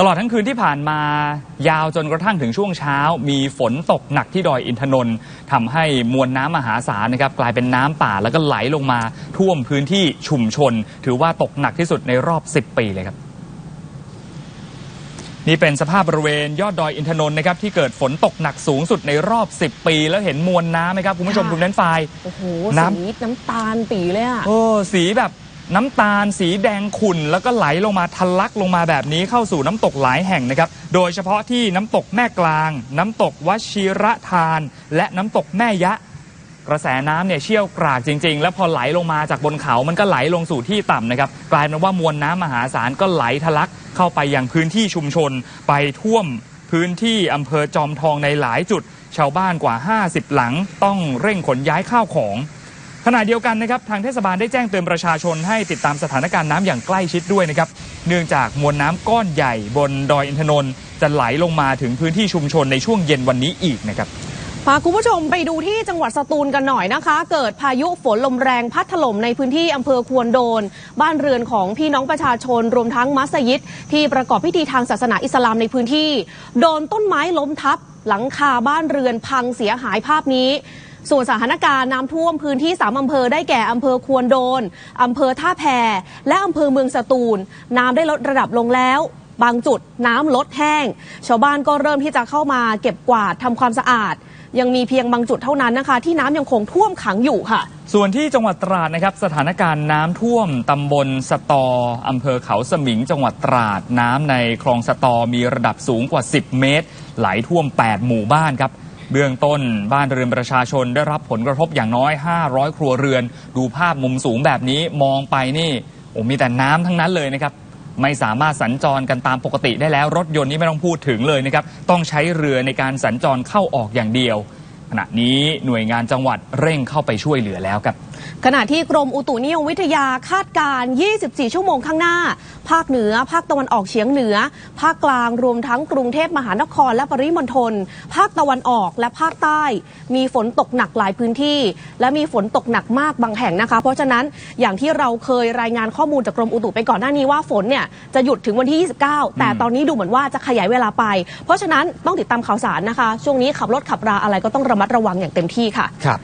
ตลอดทั้งคืนที่ผ่านมายาวจนกระทั่งถึงช่วงเช้า มีฝนตกหนักที่ดอยอินทนนท์ทำให้มวลน้ำมหาศาลนะครับกลายเป็นน้ำป่าแล้วก็ไหลลงมาท่วมพื้นที่ชุมชน ถือว่าตกหนักที่สุดในรอบ 10 ปีเลยครับ นี่เป็นสภาพบริเวณยอดดอยอินทนนท์นะครับที่เกิดฝนตกหนักสูงสุดในรอบ 10 ปี แล้วเห็นมวลน้ำไหมครับคุณผู้ชมค่ะคุณนั้นไฟล์โอ้โหน้ำสีน้ำตาลปีเลยอะโอ้สีแบบ น้ำตาลสีแดงขุ่นแล้วก็ไหลลงมาทะลักลงมาแบบนี้เข้าสู่น้ำตกหลายแห่งนะครับ โดยเฉพาะที่น้ำตกแม่กลาง น้ำตกวชิระทาน และน้ำตกแม่ยะ กระแสน้ำเนี่ยเชี่ยวกรากจริง ๆ แล้วพอไหลลงมาจากบนเขามันก็ไหลลงสู่ที่ต่ำนะครับ กลายเป็นว่ามวลน้ำมหาศาลก็ไหลทะลักเข้าไปยังพื้นที่ชุมชน ไปท่วมพื้นที่อำเภอจอมทองในหลายจุด ชาวบ้านกว่า 50 หลัง ต้องเร่งขนย้ายข้าวของ ขณะเดียวกันนะครับทางเทศบาลได้แจ้งเตือนประชาชนให้ติดตามสถานการณ์น้ำอย่างใกล้ชิดด้วยนะครับเนื่องจากมวลน้ำก้อนใหญ่บนดอยอินทนนท์จะไหลลงมาถึงพื้นที่ชุมชนในช่วงเย็นวันนี้อีกนะครับพาคุณผู้ชมไปดูที่จังหวัดสตูลกันหน่อยนะคะ เกิดพายุฝนลมแรงพัดถล่มในพื้นที่อำเภอควนโดน บ้านเรือนของพี่น้องประชาชนรวมทั้งมัสยิดที่ประกอบพิธีทางศาสนาอิสลามในพื้นที่ โดนต้นไม้ล้มทับ หลังคาบ้านเรือนพังเสียหายภาพนี้ ส่วนสถานการณ์น้ำท่วมพื้นที่ 3 อำเภอได้แก่ อำเภอควนโดน อำเภอท่าแพ และอำเภอเมืองสตูล น้ำได้ลดระดับลงแล้ว บางจุดน้ำลดแห้ง ชาวบ้านก็เริ่มที่จะเข้ามาเก็บกวาดทำความสะอาด ยังมีเพียงบางจุดเท่านั้นนะคะ ที่น้ำยังคงท่วมขังอยู่ค่ะ ส่วนที่จังหวัดตราดนะครับสถานการณ์น้ำท่วมตำบลสตออำเภอเขาสมิง จังหวัดตราดน้ำในคลองสตอมีระดับสูงกว่า 10 เมตร ไหลท่วม 8 หมู่บ้านครับ เบื้องต้นบ้านเรือนประชาชนได้รับผลกระทบอย่างน้อย 500 ครัวเรือน ดูภาพมุมสูงแบบนี้มองไปนี่โอ้มีแต่น้ำทั้งนั้นเลยนะครับ ไม่สามารถสัญจรกันตามปกติได้แล้วรถยนต์นี้ไม่ต้องพูดถึงเลยนะครับ ต้องใช้เรือในการสัญจรเข้าออกอย่างเดียว ณะนี้หน่วยงานจังหวัดเร่งเข้าไปช่วยเหลือแล้วครับขณะที่กรมอุตุนิยมวิทยาคาดการณ์ 24 ชั่วโมงข้างหน้า ภาคเหนือ ภาคตะวันออกเฉียงเหนือ ภาคกลางรวมทั้งกรุงเทพมหานครและปริมณฑล ภาคตะวันออกและภาคใต้ มีฝนตกหนักหลายพื้นที่ และมีฝนตกหนักมากบางแห่งนะคะ เพราะฉะนั้นอย่างที่เราเคยรายงานข้อมูลจากกรมอุตุไปก่อนหน้านี้ว่าฝนเนี่ยจะหยุดถึงวันที่ 29 แต่ตอนนี้ดูเหมือนว่าจะขยายเวลาไป เพราะฉะนั้นต้องติดตามข่าวสารนะคะ ช่วงนี้ขับรถขับราอะไรก็ต้องระมัดมัดระวังอย่างเต็มที่ค่ะครับ